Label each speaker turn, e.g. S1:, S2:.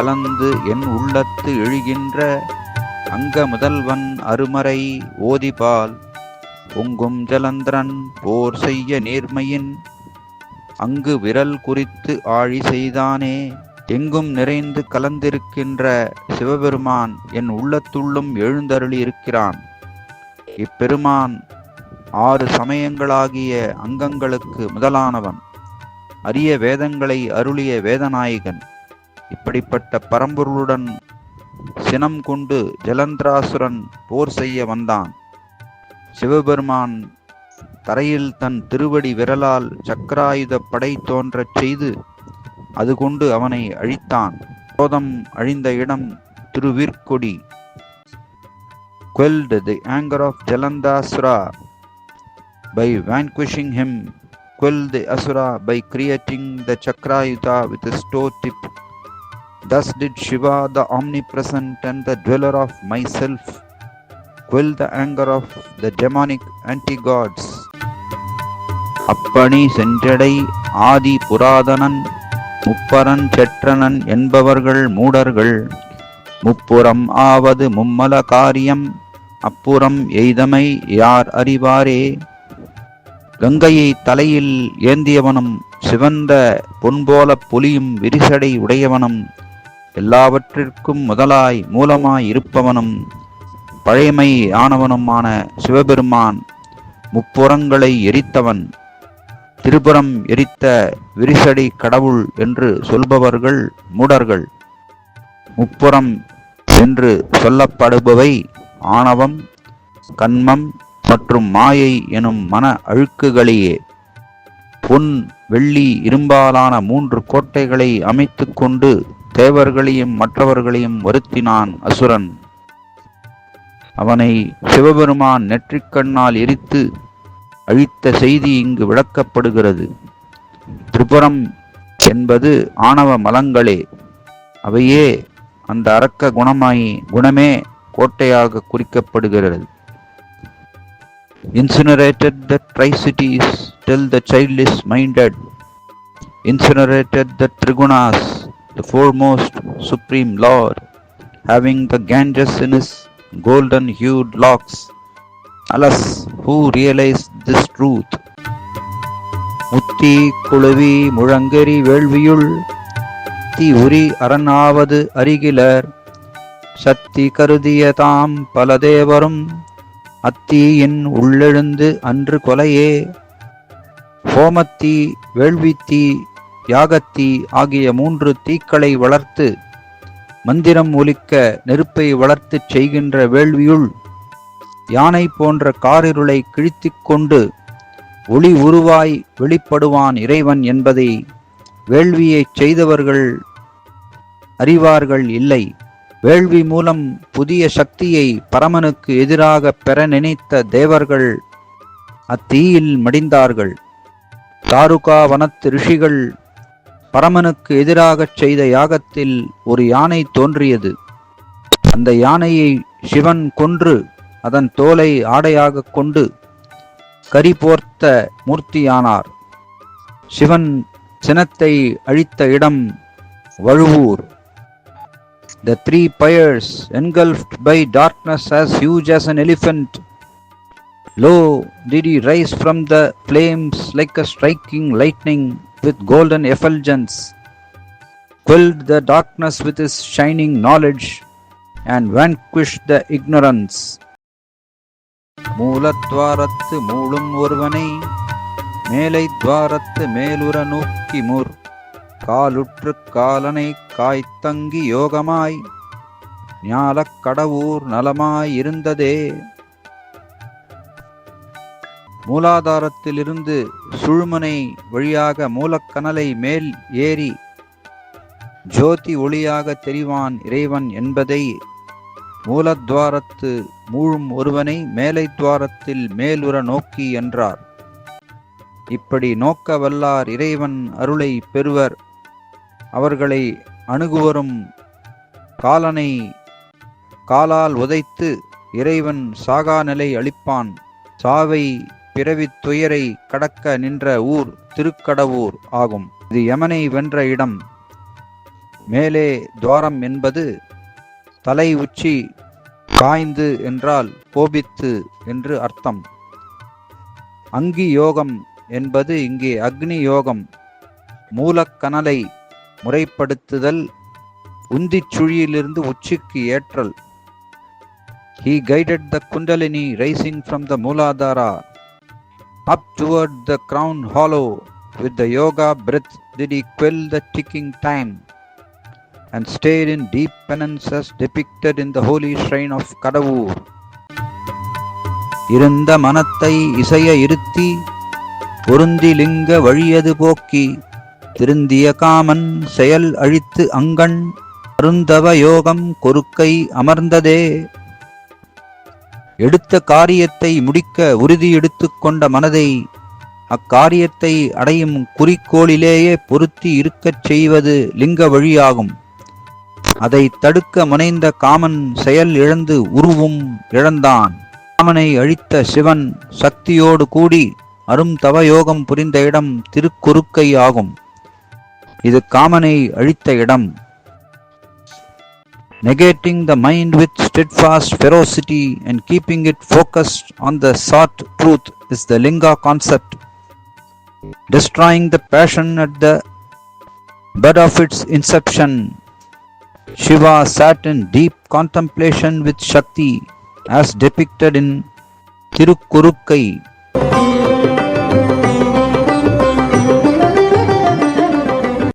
S1: கலந்து என் உள்ளத்து எழுகின்ற அங்க முதல்வன் அருமறை ஓதிபால் பொங்கும் ஜலந்திரன் போர் செய்ய நேர்மையின் அங்கு விரல் குறித்து ஆழி செய்தானே எங்கும் நிறைந்து கலந்திருக்கின்ற சிவபெருமான் என் உள்ளத்துள்ளும் எழுந்தருளி இருக்கிறான். இப்பெருமான் ஆறு சமயங்களாகிய அங்கங்களுக்கு முதலானவன். அரிய வேதங்களை அருளிய வேதநாயகன். இப்படிப்பட்ட பரம்பொருளுடன் சினம் கொண்டு ஜலந்திராசுரன் போர் செய்ய வந்தான். சிவபெருமான் தரையில் தன் திருவடி விரலால் சக்கராயுத படை தோன்றச் செய்து அது கொண்டு அவனை அழித்தான். கோதம் அழிந்த இடம் திருவிற்கொடி. Quelled the anger of Jalandhasura by vanquishing him, quelled the Asura by creating the Chakrayuta with a toe tip. Thus did Shiva, the omnipresent and the dweller of myself, quell the anger of the demonic anti-gods. அப்பணி சென்றடை ஆதி புராதனன் முப்பரன் செற்றனன் என்பவர்கள் மூடர்கள் முப்புறம் ஆவது மும்மல காரியம் அப்புறம் எய்தமை யார் அறிவாரே கங்கையை தலையில் ஏந்தியவனும் சிவந்த பொன்போல புலியும் விரிசடை உடையவனும் எல்லாவற்றிற்கும் முதலாய் மூலமாய் இருப்பவனும் பழைமை ஆனவனுமான சிவபெருமான் முப்புறங்களை எரித்தவன் திருபுறம் எரித்த விரிசடி கடவுள் என்று சொல்பவர்கள் மூடர்கள். முப்புறம் என்று சொல்லப்படுபவை ஆணவம் கன்மம் மற்றும் மாயை எனும் மன அழுக்குகளையே பொன் வெள்ளி இரும்பாலான மூன்று கோட்டைகளை அமைத்து கொண்டு தேவர்களையும் மற்றவர்களையும் வருத்தினான் அசுரன். அவனை சிவபெருமான் நெற்றிக்கண்ணால் எரித்து அழித்த செய்தி இங்கு விளக்கப்படுகிறது. திரிபுரம் என்பது ஆணவ மலங்களே. அவையே அந்த அரக்க குணமாய் குணமே கோட்டையாக குறிக்கப்படுகிறது. Incinerated the tricities tell the child is minded incinerated the trigunas the foremost supreme lord having the ganges in his golden hued locks alas who realized this truth முத்தி குழுவி முழங்கரி வேள்வியுள் தீ உரி அரணாவது அருகிலர் சக்தி கருதிய தாம் பல தேவரும் அத்தீயின் உள்ளெழுந்து அன்று கொலையே ஹோமத்தி வேள்வித்தீ யாகத்தீ ஆகிய மூன்று தீக்களை வளர்த்து மந்திரம் ஒலிக்க நெருப்பை வளர்த்துச் செய்கின்ற வேள்வியுள் யானை போன்ற காரிருளை கிழித்திக் கொண்டு ஒளி உருவாய் வெளிப்படுவான் இறைவன் என்பதை வேள்வியைச் செய்தவர்கள் அறிவார்கள் இல்லை. வேள்வி மூலம் புதிய சக்தியை பரமனுக்கு எதிராக பெற நினைத்த தேவர்கள் அத்தீயில் மடிந்தார்கள். தாருகா வனத்து ரிஷிகள் பரமனுக்கு எதிராகச் செய்த யாகத்தில் ஒரு யானை தோன்றியது அந்த யானையை சிவன் கொன்று அதன் தோலை ஆடையாகக் கொண்டு கரி போர்த்த மூர்த்தியானார் சிவன் சினத்தை அழித்த இடம் Vazhuvur The three pyres, engulfed by darkness as huge as an elephant, lo, did he rise from the flames like a striking lightning with golden effulgence, quelled the darkness with his shining knowledge, and vanquished the ignorance. மூலத்வாரத்து மூளும் ஒருவனை மேலை துவாரத்து மேலுற நோக்கி Moore காலுற்று காலனை காய்த்தங்கி யோகமாய் ஞாலக் கடவுர் நலமாய் இருந்ததே மூலாதாரத்திலிருந்து சுழுமனை வழியாக மூலக்கனலை மேல் ஏறி ஜோதி ஒளியாக தெரிவான் இறைவன் என்பதை மூலத்வாரத்து மூழும் ஒருவனை மேலை துவாரத்தில் மேலுற நோக்கி என்றார். இப்படி நோக்க வல்லார் இறைவன் அருளை பெறுவர். அவர்களை அணுகுவரும் காலனை காலால் உதைத்து இறைவன் சாகா நிலை அளிப்பான். சாவை பிறவித் துயரை கடக்க நின்ற ஊர் திருக்கடவூர் ஆகும். இது யமனை வென்ற இடம். மேலே துவாரம் என்பது தலை உச்சி காய்ந்து என்றால் கோபித்து என்று அர்த்தம். அங்கி யோகம் என்பது இங்கே அக்னி யோகம். மூலக்கனலை முறைப்படுத்துதல் உந்திச் சுழியிலிருந்து உச்சிக்கு ஏற்றல். He guided the Kundalini rising from the Mooladhara up toward the crown hollow. With the yoga breath did he quell the ticking time and stayed in deep penance as depicted in the holy shrine of Kadavur. இருந்த மனத்தை இசைய இருத்தி பொருந்தி லிங்க வழியது போக்கி திருந்திய common செயல் அழித்து அங்கண் அருந்தவ யோகம் கொருக்கை அமர்ந்ததே எடுத்த காரியத்தை முடிக்க உறுதி எடுத்துக்கொண்ட மனதை அக்காரியத்தை அடையும் குறிக்கோளிலேயே பொருத்தி இருக்கச் செய்வது லிங்க வழியாகும். அதை தடுக்க முனைந்த காமன் செயல் இழந்து உருவும் இழந்தான். காமனை அழித்த சிவன் சக்தியோடு கூடி அரும் தவயோகம் புரிந்த இடம் திருக்குறுக்கை ஆகும் இது காமனை அழித்த இடம். Negating the mind with steadfast ferocity and keeping it focused on the sought truth is the linga concept. Destroying the passion at the bud of its inception. Shiva sat in deep contemplation with shakti as depicted in Tirukkurukkai